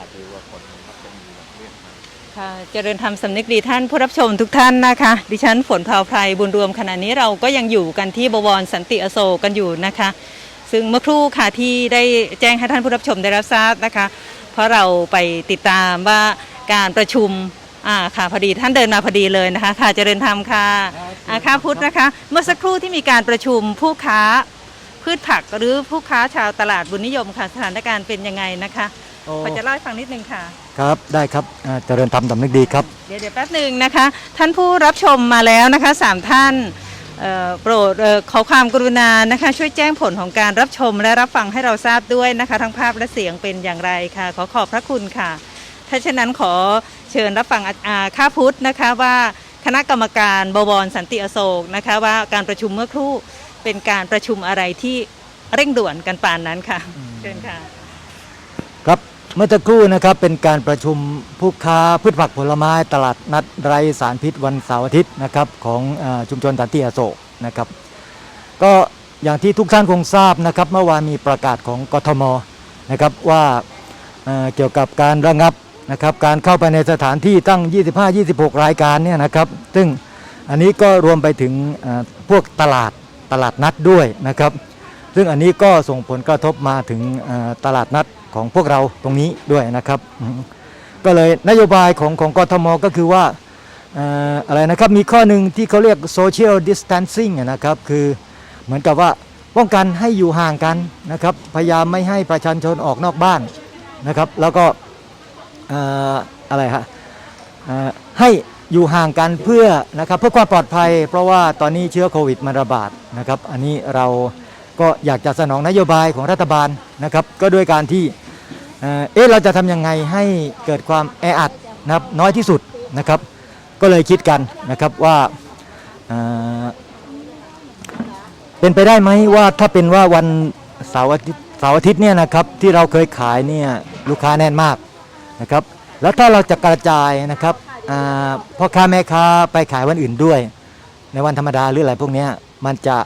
าศหรือว่าฝนมันมักจะมีแบบเรียกมาค่ะเจริญธรรมสำนึกดีท่านผู้รับชมทุกท่านนะคะ ดิฉันฝนพราวไพรบุญรวมขณะนี้เราก็ยังอยู่กันที่บวรสันติอโศกกันอยู่นะคะ ซึ่งเมื่อครู่ค่ะที่ได้แจ้งให้ท่านผู้รับชมได้รับทราบนะคะ เพราะเราไปติดตามว่าการประชุมอ่าค่ะพอดีท่านเดินมาพอดีเลยนะคะ ค่ะเจริญธรรมค่ะอาค่ะพุทธนะคะ เมื่อสักครู่ที่มีการประชุมผู้ค้าพืชผักหรือผู้ค้าชาวตลาดบุญนิยมค่ะสถานการณ์เป็นยังไงนะคะ พอจะเล่าให้ฟังนิดนึงค่ะ ครับได้ครับอ่าเจริญธรรมสำนึกดีครับ เดี๋ยวเดี๋ยวแป๊บหนึ่งนะคะ ท่านผู้รับชมมาแล้วนะคะสามท่านเอ่อโปรดเอ่อขอความกรุณานะคะ ช่วยแจ้งผลของการรับชมและรับฟังให้เราทราบด้วยนะคะ ทั้งภาพและเสียงเป็นอย่างไรค่ะ ขอขอบพระคุณค่ะ ถ้าเช่นนั้นขอเชิญรับฟังอาอ่าข้าพุทธนะคะว่าคณะกรรมการบวรสันติอโศกนะคะว่าการประชุมเมื่อครู่เป็นการประชุมอะไรที่เร่งด่วนกันปานนั้นค่ะ เชิญค่ะ ครับ เมื่อสักครู่นะครับเป็นการประชุมผู้ค้าพืชผักผลไม้ตลาดนัดไร้สารพิษวันเสาร์อาทิตย์นะครับของอชุมชนสันติอโศกนะครับ ก็อย่างที่ทุกท่านคงทราบนะครับ เมื่อวานมีประกาศของกทมนะครับว่าเเกี่ยวกับการระงับนะครับการเข้าไปในสถานที่ตั้ง 25-26 รายการเนี่ยนะครับ ซึ่งอันนี้ก็รวมไปถึงพวกตลาดตลาดนัดด้วยนะครับ ซึ่งอันนี้ก็ส่งผลกระทบมาถึงตลาดนัด ของพวกเราตรงนี้ด้วยนะครับ ก็เลยนโยบายของของกทมก็คือว่าอะไรนะครับมีข้อหนึ่งที่เขาเรียก social distancing นะครับคือเหมือนกับว่าป้องกันให้อยู่ห่างกันนะครับพยายามไม่ให้ประชาชนออกนอกบ้านนะครับ แล้วก็อออะไรฮะให้อยู่ห่างกันเพื่อนะครับเพื่อความปลอดภัย เพราะว่าตอนนี้เชื้อโควิดมันระบาดนะครับ อันนี้เราก็อยากจะสนองนโยบายของรัฐบาลนะครับ ก็ด้วยการที่ เอ่อเอ๊ะเราจะทำยังไงให้เกิดความแออัดนะครับน้อยที่สุดนะครับ ก็เลยคิดกันนะครับว่าเเป็นไปได้ไหมว่าถ้าเป็นว่าวันเสาร์อาทิตย์เสาร์อาทิตย์เนี่ยนะครับที่เราเคยขายเนี่ยลูกค้าแน่นมากนะครับ แล้วถ้าเราจะกระจายนะครับพ่อค้าแม่ค้าไปขายวันอื่นด้วย ในวันธรรมดาหรืออะไรพวกนี้มันจะ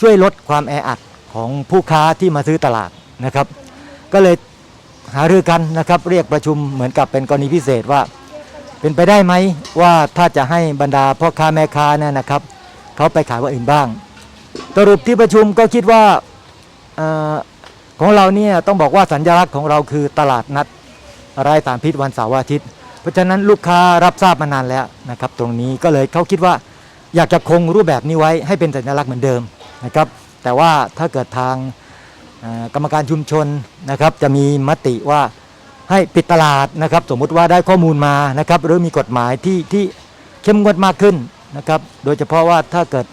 ช่วยลดความแออัดของผู้ค้าที่มาซื้อตลาดนะครับ ก็เลย หารือกันนะครับเรียกประชุมเหมือนกับเป็นกรณีพิเศษว่า เป็นไปได้ไหมว่าถ้าจะให้บรรดาพ่อค้าแม่ค้าเนี่ยนะครับเขาไปขายวันอื่นบ้างสรุปที่ประชุมก็คิดว่าออของเราเนี่ยต้องบอกว่าสัญลักษณ์ของเราคือตลาดนัดไร้สารพิษวันเสาร์อาทิตย์ เพราะฉะนั้นลูกค้ารับทราบมานานแล้วนะครับ ตรงนี้ก็เลยเขาคิดว่าอยากจะคงรูปแบบนี้ไว้ให้เป็นสัญลักษณ์เหมือนเดิมนะครับ แต่ว่าถ้าเกิดทาง กรรมการชุมชนนะครับจะมีมติว่าให้ปิดตลาดนะครับ สมมุติว่าได้ข้อมูลมานะครับหรือมีกฎหมายที่ที่เข้มงวดมากขึ้นนะครับโดยเฉพาะว่าถ้าเกิด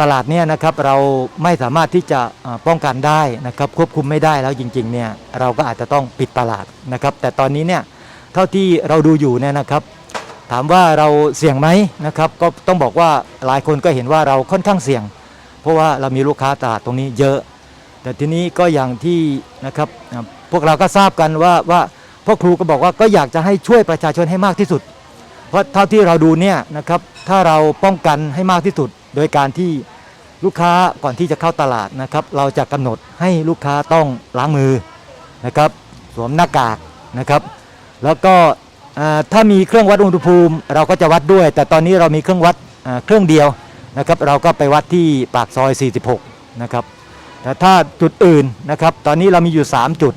ตลาดเนี่ยนะครับเราไม่สามารถที่จะป้องกันได้นะครับควบคุมไม่ได้แล้วจริงๆเนี่ยเราก็อาจจะต้องปิดตลาดนะครับ แต่ตอนนี้เนี่ยเท่าที่เราดูอยู่เนี่ยนะครับ ถามว่าเราเสี่ยงไหมนะครับ ก็ต้องบอกว่าหลายคนก็เห็นว่าเราค่อนข้างเสี่ยง เพราะว่าเรามีลูกค้าตลาดตรงนี้เยอะ แต่ทีนี้ก็อย่างที่นะครับพวกเราก็ทราบกันว่าว่าพ่อครูก็บอกว่าก็อยากจะให้ช่วยประชาชนให้มากที่สุด เพราะเท่าที่เราดูเนี่ยนะครับถ้าเราป้องกันให้มากที่สุด โดยการที่ลูกค้าก่อนที่จะเข้าตลาดนะครับ เราจะกำหนดให้ลูกค้าต้องล้างมือนะครับ สวมหน้ากากนะครับ แล้วก็ถ้ามีเครื่องวัดอุณหภูมิ เราก็จะวัดด้วย แต่ตอนนี้เรามีเครื่องวัดเครื่องเดียวนะครับ เราก็ไปวัดที่ปากซอย 46 นะครับ แต่ถ้าจุดอื่นนะครับ ตอนนี้เรามีอยู่ 3 จุด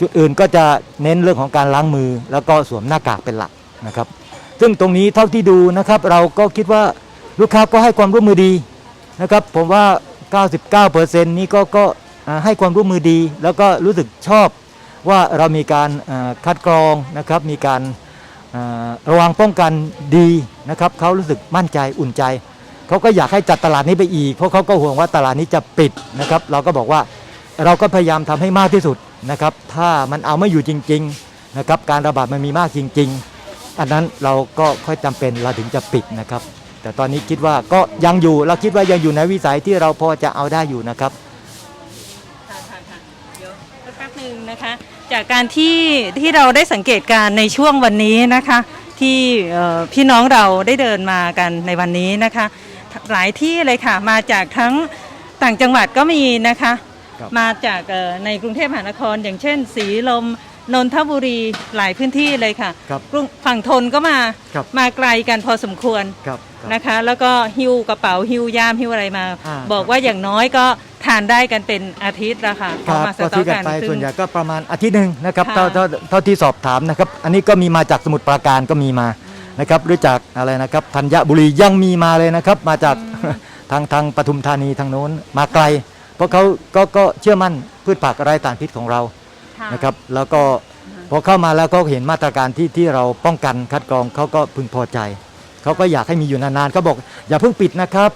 จุดอื่นก็จะเน้นเรื่องของการล้างมือ แล้วก็สวมหน้ากากเป็นหลักนะครับ ซึ่งตรงนี้เท่าที่ดูนะครับ เราก็คิดว่าลูกค้าก็ให้ความร่วมมือดีนะครับ ผมว่า 99%นี้ก็ก็ให้ความร่วมมือดี แล้วก็รู้สึกชอบว่าเรามีการคัดกรองนะครับ มีการระวังป้องกันดีนะครับเขารู้สึกมั่นใจอุ่นใจ เขาก็อยากให้จัดตลาดนี้ไปอีก เพราะเขาก็ห่วงว่าตลาดนี้จะปิดนะครับ เราก็บอกว่าเราก็พยายามทำให้มากที่สุดนะครับ ถ้ามันเอาไม่อยู่จริงๆนะครับ การระบาดมันมีมากจริง ๆ อันนั้นเราก็ค่อยจำเป็นเราถึงจะปิดนะครับ แต่ตอนนี้คิดว่าก็ยังอยู่เราคิดว่ายังอยู่ในวิสัยที่เราพอจะเอาได้อยู่นะครับค่ะค่ะค่ะเดี๋ยวสักแป๊บหนึ่งนะคะ จากการที่ที่เราได้สังเกตการในช่วงวันนี้นะคะ ที่พี่น้องเราได้เดินมากันในวันนี้นะคะ หลายที่เลยค่ะ มาจากทั้งต่างจังหวัดก็มีนะคะ ครับ มาจากเอ่อในกรุงเทพมหานคร อย่างเช่นสีลมนนทบุรีหลายพื้นที่เลยค่ะครับ กรุงฝั่งทนก็มาครับ มาไกลกันพอสมควรครับครับ นะคะ แล้วก็หิ้วกระเป๋าหิ้วย่ามหิ้วอะไรมา อ่าบอกว่าอย่างน้อยก็ทานได้กันเป็นอาทิตย์ละค่ะครับเอามาสก็ต็อซื้กอกันกันไปซึ่ง ส่วนใหญ่ก็ประมาณอาทิตย์หนึ่งนะครับค่ะ เท่าเท่าเท่าที่สอบถามนะครับ อันนี้ก็มีมาจากสมุทรปราการก็มีมา นะครับหรือจากอะไรนะครับธัญบุรียังมีมาเลยนะครับ มาจากทางทางปทุมธานีทางโน้นมาไกล เพราะเขาก็ก็เชื่อมั่นพืชผักไร้สารพิษของเราค่ะนะครับแล้วก็พอเข้ามาแล้วก็เห็นมาตรการที่ที่เราป้องกันคัดกรองเขาก็พึงพอใจเขาก็อยากให้มีอยู่นานๆเขาบอกอย่าเพิ่งปิดนะครับ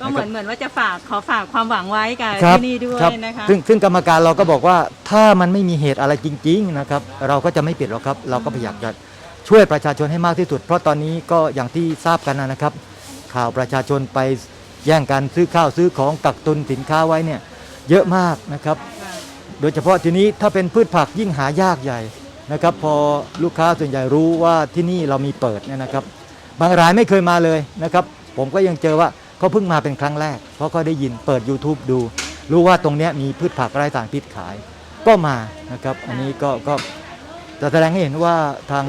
ก็เหมือนเหมือนว่าจะฝากขอฝากความหวังไว้กับครับที่นี่ด้วยครับนะคะซึ่งซึ่งกรรมการเราก็บอกว่าถ้ามันไม่มีเหตุอะไรจริง ๆนะครับ เราก็จะไม่ปิดหรอกครับ เราก็พยายามจะ ช่วยประชาชนให้มากที่สุด เพราะตอนนี้ก็อย่างที่ทราบกันนะครับ ข่าวประชาชนไปแย่งกันซื้อข้าวซื้อของกักตุนสินค้าไว้เนี่ยเยอะมากนะครับ โดยเฉพาะทีนี้ถ้าเป็นพืชผักยิ่งหายากใหญ่นะครับ พอลูกค้าส่วนใหญ่รู้ว่าที่นี่เรามีเปิดเนี่ยนะครับ บางรายไม่เคยมาเลยนะครับ ผมก็ยังเจอว่าเขาเพิ่งมาเป็นครั้งแรก เพราะเขาได้ยินเปิด YouTube ดู รู้ว่าตรงนี้มีพืชผักไร้สารพิษขาย ก็มานะครับ อันนี้ก็ก็จะแสดงให้เห็นว่าทาง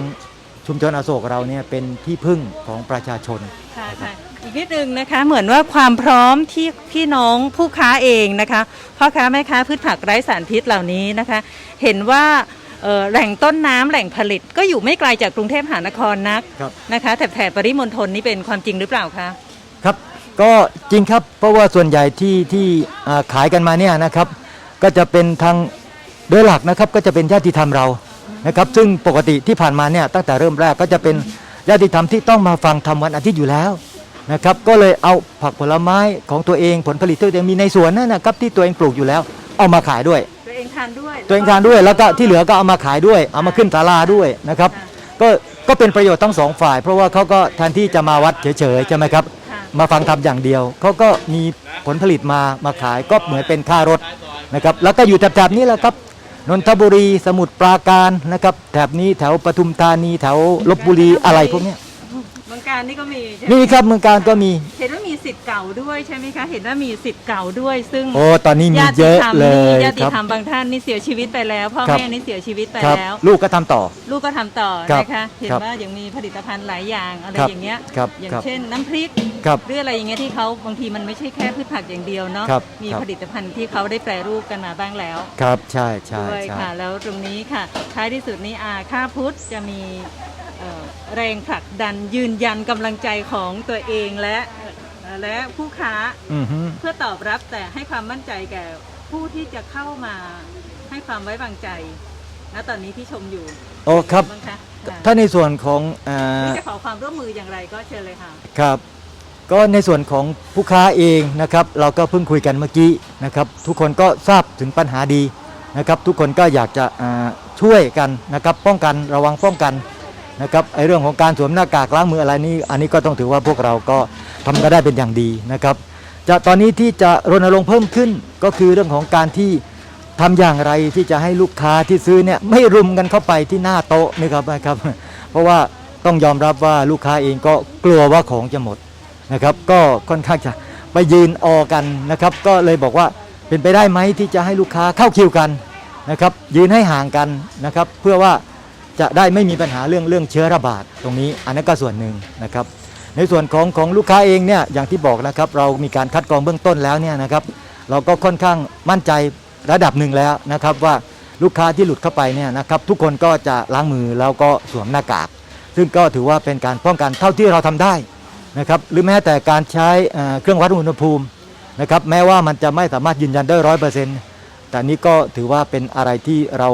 ชุมชนอโศกเราเนี่ยเป็นที่พึ่งของประชาชน ค่ะค่ะอีกนิดนึงนะคะเหมือนว่าความพร้อมที่พี่น้องผู้ค้าเองนะคะพ่อค้าแม่ค้าพืชผักไร้สารพิษเหล่านี้นะคะ เห็นว่าเอ่อแหล่งต้นน้ำแหล่งผลิตก็อยู่ไม่ไกลจากกรุงเทพมหานครนักครับนะคะแถบแถบปริมณฑลนี่เป็นความจริงหรือเปล่าคะครับก็จริงครับเพราะว่าส่วนใหญ่ที่ที่อ่าขายกันมาเนี่ยนะครับ ก็จะเป็นทางโดยหลักนะครับก็จะเป็นญาติธรรมเรา นะครับซึ่งปกติที่ผ่านมาเนี่ยตั้งแต่เริ่มแรกก็จะเป็นญาติธรรมที่ต้องมาฟังธรรมวันอาทิตย์อยู่แล้วนะครับก็เลยเอาผักผลไม้ของตัวเองผลผลิตที่ตัวเองมีในสวนนั่นนะครับที่ตัวเองปลูกอยู่แล้ว เอามาขายด้วย ตัวเองทานด้วยตัวเองทานด้วยแล้วก็ที่เหลือก็เอามาขายด้วย เอามาขึ้นศาลาด้วยนะครับก็ก็เป็นประโยชน์ทั้งสองฝ่าย เพราะว่าเขาก็แทนที่จะมาวัดเฉยๆใช่ไหมครับค่ะมาฟังทำอย่างเดียวเขาก็มีผลผลิตมามาขายก็เหมือนเป็นค่ารถนะครับแล้วก็อยู่แถบๆนี้แหละครับ นนทบุรีสมุทรปราการนะครับแถบนี้แถวปทุมธานีแถวลบบุรีอะไรพวกเนี้ยเมืองการนี่ก็มีใช่ไหมมีครับเมืองการก็มี เห็นว่ามี สิทธิ์เก่าด้วยใช่ไหมคะ เห็นว่ามีสิทธิ์เก่าด้วย ซึ่งโอ้ตอนนี้มีญาติเยอะธรรมเลนี่ยญาติครับ ธรรมบางท่านนี่เสียชีวิตไปแล้วพ่อครับ แม่นี่เสียชีวิตไปครับแล้ว ลูกก็ทำต่อ ลูกก็ทำต่อครับนะคะ เห็นครับว่ายังมีผลิตภัณฑ์หลายอย่างอะไรครับอย่างเงี้ย ครับอย่างครับ เช่นน้ำพริก ครับ หรืออะไรอย่างเงี้ยที่เขาบางทีมันไม่ใช่แค่พืชผักอย่างเดียวเนาะ ครับมีครับ ผลิตภัณฑ์ที่เขาได้แปรรูปกันมาบ้างแล้วครับใช่ใช่ด้วยใช่ ค่ะ แล้วตรงนี้ค่ะ ท้ายที่สุดนี้อาค่าพุทธจะมีเอ่อแรงผลักดันยืนยันกำลังใจของตัวเองและเอ่อ และผู้ค้าอือฮึเพื่อตอบรับแต่ให้ความมั่นใจแก่ผู้ที่จะเข้ามาให้ความไว้วางใจณตอนนี้ที่ชมอยู่โอ้ครับ บ้างคะค่ะถ้าในส่วนของอ่าหรือจะขอความร่วมมืออย่างไรก็เชิญเลยค่ะ ครับ ก็ในส่วนของผู้ค้าเองนะครับ เราก็เพิ่งคุยกันเมื่อกี้นะครับ ทุกคนก็ทราบถึงปัญหาดีนะครับ ทุกคนก็อยากจะอ่าช่วยกันนะครับ ป้องกันระวังป้องกัน นะครับไอเรื่องของการสวมหน้ากากล้างมืออะไรนี่อันนี้ก็ต้องถือว่าพวกเราก็ทำก็ได้เป็นอย่างดีนะครับจะตอนนี้ที่จะรณรงค์เพิ่มขึ้นก็คือเรื่องของการที่ทำอย่างไรที่จะให้ลูกค้าที่ซื้อเนี่ยไม่รุมกันเข้าไปที่หน้าโต๊ะนะครับนะครับ เพราะว่าต้องยอมรับว่าลูกค้าเองก็กลัวว่าของจะหมดนะครับ ก็ค่อนข้างจะไปยืนออกันนะครับ ก็เลยบอกว่าเป็นไปได้ไหมที่จะให้ลูกค้าเข้าคิวกันนะครับ ยืนให้ห่างกันนะครับ เพื่อว่า จะได้ไม่มีปัญหาเรื่องเรื่องเชื้อระบาดตรงนี้ อันนั้นก็ส่วนหนึ่งนะครับ ในส่วนของของลูกค้าเองเนี่ยอย่างที่บอกนะครับ เรามีการคัดกรองเบื้องต้นแล้วเนี่ยนะครับ เราก็ค่อนข้างมั่นใจระดับหนึ่งแล้วนะครับว่าลูกค้าที่หลุดเข้าไปเนี่ยนะครับทุกคนก็จะล้างมือแล้วก็สวมหน้ากาก ซึ่งก็ถือว่าเป็นการป้องกันเท่าที่เราทำได้นะครับหรือแม้แต่การใช้เอ่อเครื่องวัดอุณหภูมินะครับแม้ว่ามันจะไม่สามารถยืนยันได้ร้อยเปอร์เซ็นต์แต่นี้ก็ถือว่าเป็นอะไรที่เรา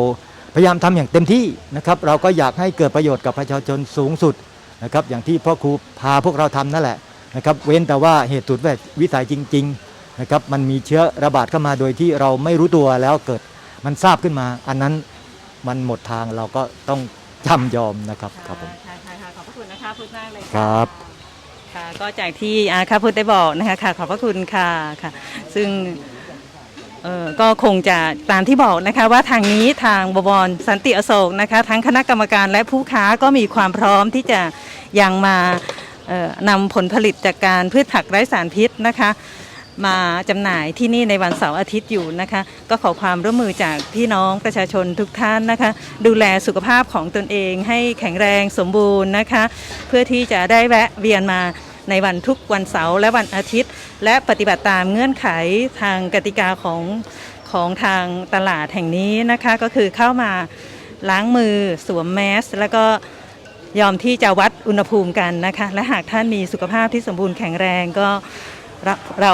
ยายามทำอย่างเต็มที่นะครับ เราก็อยากให้เกิดประโยชน์กับประชาชนสูงสุดนะครับ อย่างที่พ่อครูพาพวกเราทำนั่นแหละนะครับ เว้นแต่ว่าเหตุสุดวิสัยจริง ๆนะครับ มันมีเชื้อระบาดเข้ามาโดยที่เราไม่รู้ตัวแล้วเกิดมันทราบขึ้นมา อันนั้นมันหมดทางเราก็ต้องจำยอมนะครับครับผมค่ะค่ะค่ะขอบพระคุณนะคะพุทธมากเลยะครับค่ะก็จากที่อาคาพุทธได้บอกนะคะค่ะขอบพระคุณค่ะค่ะ ซึ่ง เออก็คงจะตามที่บอกนะคะว่าทางนี้ทางบวรสันติอโศกนะคะ ทั้งคณะกรรมการและผู้ค้าก็มีความพร้อมที่จะยังมาเอ่อนำผลผลิตจากการพืชผักไร้สารพิษนะคะ มาจำหน่ายที่นี่ในวันเสาร์อาทิตย์อยู่นะคะ ก็ขอความร่วมมือจากพี่น้องประชาชนทุกท่านนะคะ ดูแลสุขภาพของตนเองให้แข็งแรงสมบูรณ์นะคะ เพื่อที่จะได้แวะเวียนมา ในวันทุกวันเสาร์และวันอาทิตย์ และปฏิบัติตามเงื่อนไขทางกติกาของของทางตลาดแห่งนี้นะคะก็คือเข้ามาล้างมือสวมแมส แล้วก็ยอมที่จะวัดอุณหภูมิกันนะคะ และหากท่านมีสุขภาพที่สมบูรณ์แข็งแรงก็เราเรา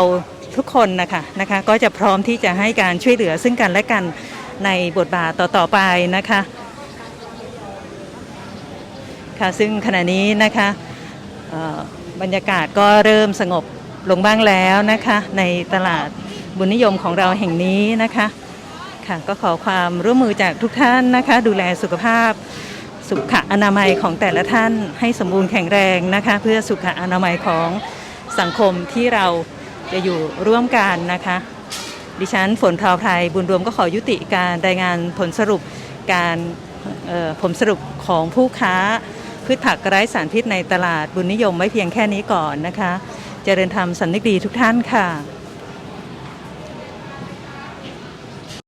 ทุกคนนะคะนะคะก็จะพร้อมที่จะให้การช่วยเหลือซึ่งกันและกันในบทบาทต่อๆไปนะคะค่ะซึ่งขณะนี้นะคะ บรรยากาศก็เริ่มสงบลงบ้างแล้วนะคะ ในตลาดบุญนิยมของเราแห่งนี้นะคะค่ะก็ขอความร่วมมือจากทุกท่านนะคะ ดูแลสุขภาพสุขอนามัยของแต่ละท่านให้สมบูรณ์แข็งแรงนะคะ เพื่อสุขอนามัยของสังคมที่เราจะอยู่ร่วมกันนะคะ ดิฉันฝนพราวไพรบุญรวมก็ขอยุติการรายงานผลสรุปการผลสรุปของผู้ค้า พืชผักไร้สารพิษในตลาดบุญนิยมไว้เพียงแค่นี้ก่อนนะคะ เจริญธรรมสันนิกดีทุกท่านค่ะ